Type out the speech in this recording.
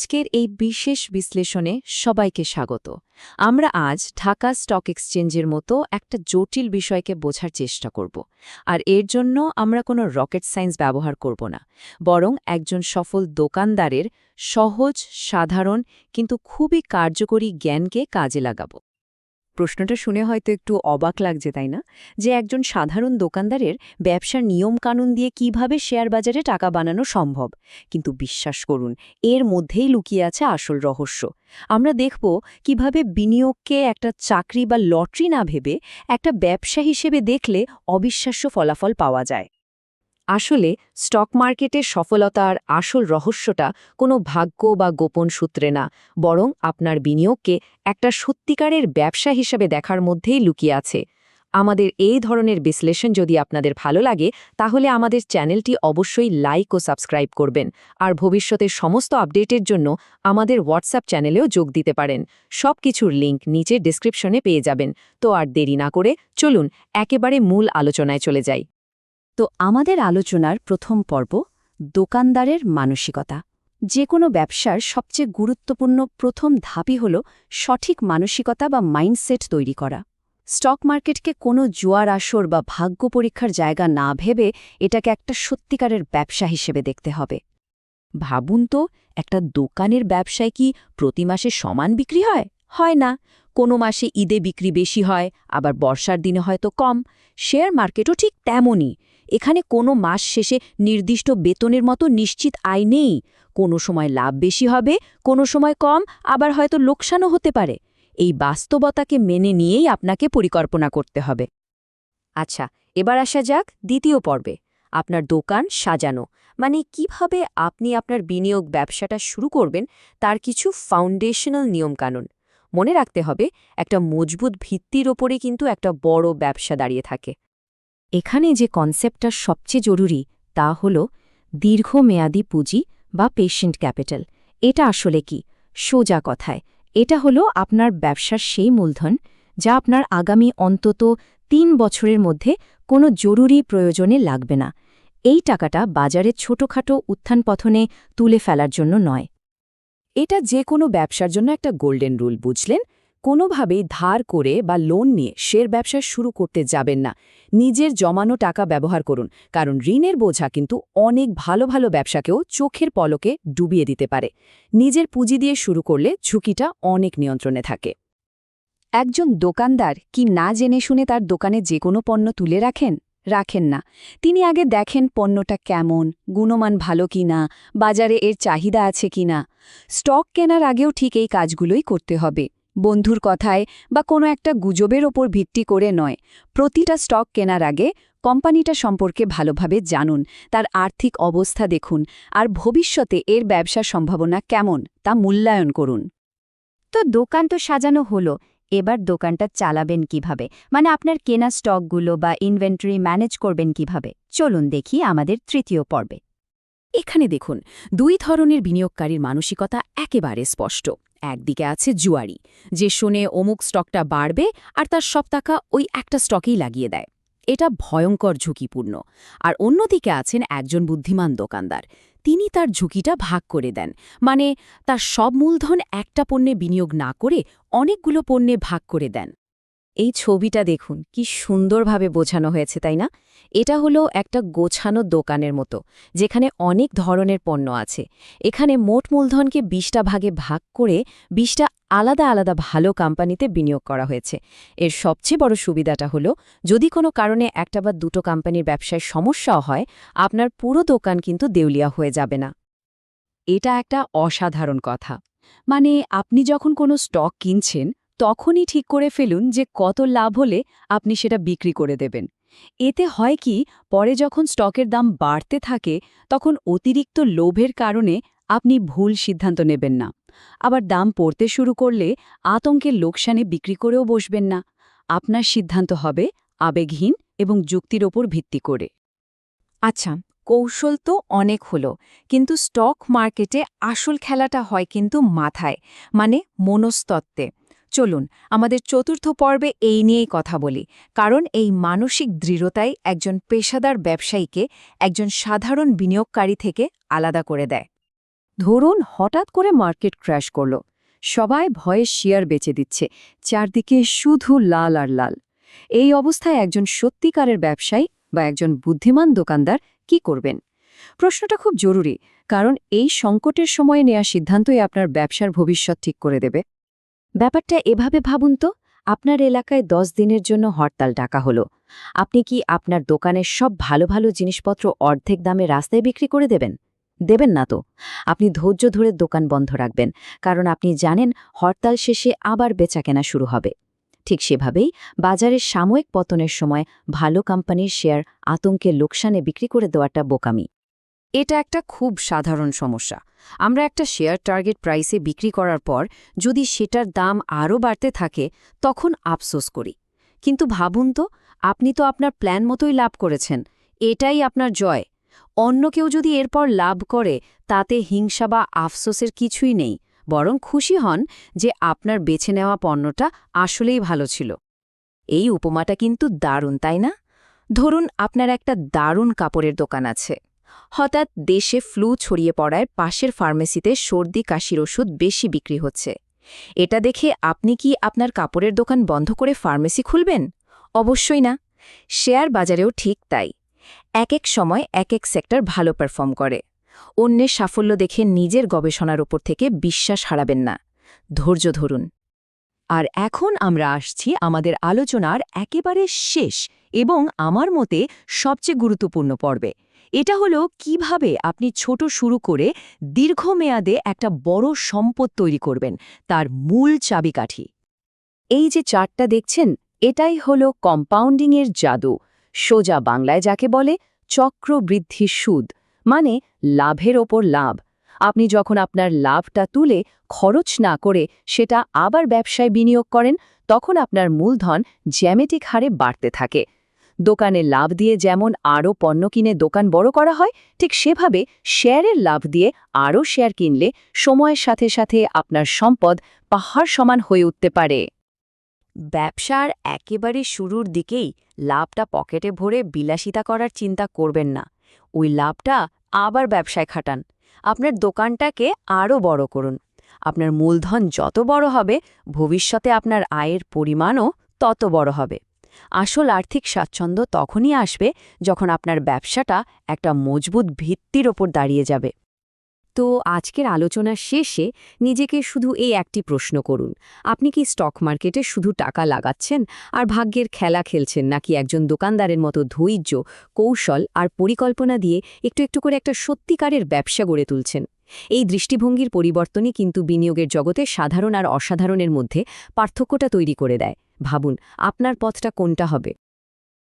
আজকের এই বিশেষ বিশ্লেষণে সবাইকে স্বাগত। আমরা আজ ঢাকা স্টক এক্সচেঞ্জের মতো একটা জটিল বিষয়কে বোঝার চেষ্টা করব, আর এর জন্য আমরা কোনো রকেট সায়েন্স ব্যবহার করব না, বরং একজন সফল দোকানদারের সহজ, সাধারণ, কিন্তু খুবই কার্যকরী জ্ঞানকে কাজে লাগাবো। প্রশ্নটা শুনে হয়তো একটু অবাক লাগছে, তাই না? যে একজন সাধারণ দোকানদারের ব্যবসার নিয়মকানুন দিয়ে কীভাবে শেয়ার বাজারে টাকা বানানো সম্ভব। কিন্তু বিশ্বাস করুন, এর মধ্যেই লুকিয়ে আছে আসল রহস্য। আমরা দেখব কীভাবে বিনিয়োগকে একটা চাকরি বা লটারি না ভেবে একটা ব্যবসা হিসেবে দেখলে অবিশ্বাস্য ফলাফল পাওয়া যায়। আসলে স্টক মার্কেটের সফলতার আসল রহস্যটা কোনো ভাগ্য বা গোপন সূত্রে না, বরং আপনার বিনিয়োগকে একটা সত্যিকারের ব্যবসা হিসেবে দেখার মধ্যেই লুকিয়ে আছে। আমাদের এই ধরনের বিশ্লেষণ যদি আপনাদের ভালো লাগে, তাহলে আমাদের চ্যানেলটি অবশ্যই লাইক ও সাবস্ক্রাইব করবেন, আর ভবিষ্যতের সমস্ত আপডেটের জন্য আমাদের হোয়াটসঅ্যাপ চ্যানেলেও যোগ দিতে পারেন। সব কিছুর লিঙ্ক নিচে ডিসক্রিপশনে পেয়ে যাবেন। তো আর দেরি না করে চলুন, একেবারে মূল আলোচনায় চলে যাই। তো আমাদের আলোচনার প্রথম পর্ব, দোকানদারের মানসিকতা। যে কোনো ব্যবসার সবচেয়ে গুরুত্বপূর্ণ প্রথম ধাপই হল সঠিক মানসিকতা বা মাইন্ডসেট তৈরি করা। স্টক মার্কেটকে কোনো জুয়ার আসর বা ভাগ্য পরীক্ষার জায়গা না ভেবে এটাকে একটা সত্যিকারের ব্যবসা হিসেবে দেখতে হবে। ভাবুন তো, একটা দোকানের ব্যবসায় কি প্রতি মাসে সমান বিক্রি হয়? হয় না। কোনো মাসে ঈদে বিক্রি বেশি হয়, আবার বর্ষার দিনে হয়তো কম। শেয়ার মার্কেটও ঠিক তেমনই। এখানে কোনো মাস শেষে নির্দিষ্ট বেতনের মতো নিশ্চিত আয় নেই। কোনো সময় লাভ বেশি হবে, কোনো সময় কম, আবার হয়তো লোকসানও হতে পারে। এই বাস্তবতাকে মেনে নিয়েই আপনাকে পরিকল্পনা করতে হবে। আচ্ছা এবার আসা যাক দ্বিতীয় পর্বে। আপনার দোকান সাজানো। মানে কীভাবে আপনি আপনার বিনিয়োগ ব্যবসাটা শুরু করবেন, তার কিছু ফাউন্ডেশনাল নিয়মকানুন। মনে রাখতে হবে, একটা মজবুত ভিত্তির ওপরে কিন্তু একটা বড় ব্যবসা দাঁড়িয়ে থাকে। এখানে যে কনসেপ্টটা সবচেয়ে জরুরি, তা হল দীর্ঘমেয়াদী পুঁজি বা পেশেন্ট ক্যাপিটাল এটা আসলে কি? সোজা কথায়, এটা হলো আপনার ব্যবসার সেই মূলধন যা আপনার আগামী অন্তত তিন বছরের মধ্যে কোনো জরুরি প্রয়োজনে লাগবে না। এই টাকাটা বাজারে ছোটখাটো উত্থানপথনে তুলে ফেলার জন্য নয়। এটা যে কোনো ব্যবসার জন্য একটা গোল্ডেন রুল বুঝলেন? কোনোভাবেই ধার করে বা লোন নিয়ে শের ব্যবসা শুরু করতে যাবেন না। নিজের জমানো টাকা ব্যবহার করুন, কারণ ঋণের বোঝা কিন্তু অনেক ভালো ভালো ব্যবসাকেও চোখের পলকে ডুবিয়ে দিতে পারে। নিজের পুঁজি দিয়ে শুরু করলে ঝুঁকিটা অনেক নিয়ন্ত্রণে থাকে। একজন দোকানদার কি না জেনে শুনে তার দোকানে যে কোনো পণ্য তুলে রাখেন? রাখেন না। তিনি আগে দেখেন পণ্যটা কেমন, গুণমান ভালো কিনা বাজারে এর চাহিদা আছে কিনা স্টক কেনার আগেও ঠিক এই কাজগুলোই করতে হবে। বন্ধুর কথায় বা কোনো একটা গুজবের ওপর ভিত্তি করে নয়। প্রতিটা স্টক কেনার আগে কোম্পানিটা সম্পর্কে ভালোভাবে জানুন, তার আর্থিক অবস্থা দেখুন আর ভবিষ্যতে এর ব্যবসার সম্ভাবনা কেমন তা মূল্যায়ন করুন। তো দোকান তো সাজানো হলো, এবার দোকানটা চালাবেন কীভাবে? মানে আপনার কেনা স্টকগুলো বা ইনভেন্টরি ম্যানেজ করবেন কীভাবে? চলুন দেখি আমাদের তৃতীয় পর্বে। এখানে দেখুন, দুই ধরনের বিনিয়োগকারীর মানসিকতা একেবারে স্পষ্ট। একদিকে আছে জুয়ারি, যে শোনে অমুক স্টকটা বাড়বে আর তার সব টাকা ওই একটা স্টকেই লাগিয়ে দেয়। এটা ভয়ঙ্কর ঝুঁকিপূর্ণ। আর অন্যদিকে আছেন একজন বুদ্ধিমান দোকানদার। তিনি তার ঝুঁকিটা ভাগ করে দেন। মানে তার সব মূলধন একটা পণ্যে বিনিয়োগ না করে অনেকগুলো পণ্যে ভাগ করে দেন। এই ছবিটা দেখুন, কি সুন্দরভাবে বোঝানো হয়েছে, তাই না? এটা হলো একটা গোছানো দোকানের মতো, যেখানে অনেক ধরনের পণ্য আছে। এখানে মোট মূলধনকে বিশটা ভাগে ভাগ করে বিশটা আলাদা আলাদা ভালো কোম্পানিতে বিনিয়োগ করা হয়েছে। এর সবচেয়ে বড় সুবিধাটা হলো, যদি কোনো কারণে একটা বা দুটো কোম্পানির ব্যবসায় সমস্যাও হয়, আপনার পুরো দোকান কিন্তু দেউলিয়া হয়ে যাবে না। এটা একটা অসাধারণ কথা। মানে আপনি যখন কোনো স্টক কিনছেন তখনই ঠিক করে ফেলুন যে কত লাভ হলে আপনি সেটা বিক্রি করে দেবেন। এতে হয় কি, পরে যখন স্টকের দাম বাড়তে থাকে, তখন অতিরিক্ত লোভের কারণে আপনি ভুল সিদ্ধান্ত নেবেন না। আবার দাম পড়তে শুরু করলে আতঙ্কের লোকসানে বিক্রি করেও বসবেন না। আপনার সিদ্ধান্ত হবে আবেগহীন এবং যুক্তির ওপর ভিত্তি করে। আচ্ছা কৌশল তো অনেক হলো, কিন্তু স্টক মার্কেটে আসল খেলাটা হয় কিন্তু মাথায় মানে মনস্তত্ত্বে। চলুন, আমাদের চতুর্থ পর্বে এই নিয়েই কথা বলি। কারণ এই মানসিক দৃঢ়তাই একজন পেশাদার ব্যবসায়ীকে একজন সাধারণ বিনিয়োগকারী থেকে আলাদা করে দেয়। ধরুন, হঠাৎ করে মার্কেট ক্র্যাশ করল। সবাই ভয়ে শেয়ার বেচে দিচ্ছে, চারদিকে শুধু লাল আর লাল। এই অবস্থায় একজন সত্যিকারের ব্যবসায়ী বা একজন বুদ্ধিমান দোকানদার কি করবেন? প্রশ্নটা খুব জরুরি, কারণ এই সংকটের সময়ে নেওয়া সিদ্ধান্তই আপনার ব্যবসার ভবিষ্যৎ ঠিক করে দেবে। ব্যাপারটা এভাবে ভাবুন তো, আপনার এলাকায় দশ দিনের জন্য হরতাল ডাকা হলো। আপনি কি আপনার দোকানের সব ভালো ভালো জিনিসপত্র অর্ধেক দামে রাস্তায় বিক্রি করে দেবেন? দেবেন না তো। আপনি ধৈর্য ধরে দোকান বন্ধ রাখবেন, কারণ আপনি জানেন হরতাল শেষে আবার বেচাকেনা শুরু হবে। ঠিক সেভাবেই বাজারের সাময়িক পতনের সময় ভালো কোম্পানির শেয়ার আতঙ্কে লোকসানে বিক্রি করে দেওয়াটা বোকামি। এটা একটা খুব সাধারণ সমস্যা। আমরা একটা শেয়ার টার্গেট প্রাইসে বিক্রি করার পর যদি সেটার দাম আরও বাড়তে থাকে, তখন আফসোস করি। কিন্তু ভাবুন তো, আপনি তো আপনার প্ল্যান মতোই লাভ করেছেন, এটাই আপনার জয়। অন্য কেউ যদি এরপর লাভ করে, তাতে হিংসা বা আফসোসের কিছুই নেই, বরং খুশি হন যে আপনার বেছে নেওয়া পণ্যটা আসলেই ভালো ছিল। এই উপমাটা কিন্তু দারুণ, তাই না? ধরুন আপনার একটা দারুণ কাপড়ের দোকান আছে। হঠাৎ দেশে ফ্লু ছড়িয়ে পড়ায় পাশের ফার্মেসিতে সর্দি, কাশির ওষুধ বেশি বিক্রি হচ্ছে। এটা দেখে আপনি কি আপনার কাপড়ের দোকান বন্ধ করে ফার্মেসি খুলবেন? অবশ্যই না। শেয়ার বাজারেও ঠিক তাই। এক এক সময় এক এক সেক্টর ভালো পারফর্ম করে। অন্যের সাফল্য দেখে নিজের গবেষণার ওপর থেকে বিশ্বাস হারাবেন না। ধৈর্য ধরুন। আর এখন আমরা আসছি আমাদের আলোচনার একেবারে শেষ এবং আমার মতে সবচেয়ে গুরুত্বপূর্ণ পর্বে। এটা হলো কীভাবে আপনি ছোট শুরু করে দীর্ঘমেয়াদে একটা বড় সম্পদ তৈরি করবেন, তার মূল চাবিকাঠি। এই যে চার্টটা দেখছেন, এটাই হলো কম্পাউন্ডিংয়ের জাদু, সোজা বাংলায় যাকে বলে চক্রবৃদ্ধি সুদ মানে লাভের ওপর লাভ। আপনি যখন আপনার লাভটা তুলে খরচ না করে সেটা আবার ব্যবসায় বিনিয়োগ করেন, তখন আপনার মূলধন জ্যামেটিক হারে বাড়তে থাকে। দোকানে লাভ দিয়ে যেমন আরও পণ্য কিনে দোকান বড় করা হয়, ঠিক সেভাবে শেয়ারের লাভ দিয়ে আরও শেয়ার কিনলে সময়ের সাথে সাথে আপনার সম্পদ পাহাড় সমান হয়ে উঠতে পারে। ব্যবসার একেবারে শুরুর দিকেই লাভটা পকেটে ভরে বিলাসিতা করার চিন্তা করবেন না। ওই লাভটা আবার ব্যবসায় খাটান। আপনার দোকানটাকে আরও বড় করুন। আপনার মূলধন যত বড় হবে, ভবিষ্যতে আপনার আয়ের পরিমাণও তত বড় হবে। আসল আর্থিক স্বাচ্ছন্দ্য তখনই আসবে যখন আপনার ব্যবসাটা একটা মজবুত ভিত্তির ওপর দাঁড়িয়ে যাবে। তো আজকের আলোচনার শেষে নিজেকে শুধু এই একটি প্রশ্ন করুন, আপনি কি স্টক মার্কেটে শুধু টাকা লাগাচ্ছেন আর ভাগ্যের খেলা খেলছেন নাকি একজন দোকানদারের মতো ধৈর্য, কৌশল আর পরিকল্পনা দিয়ে একটু একটু করে একটা সত্যিকারের ব্যবসা গড়ে তুলছেন? এই দৃষ্টিভঙ্গির পরিবর্তনই কিন্তু বিনিয়োগের জগতে সাধারণ আর অসাধারণের মধ্যে পার্থক্যটা তৈরি করে দেয়। ভাবুন আপনার পথটা কোনটা হবে?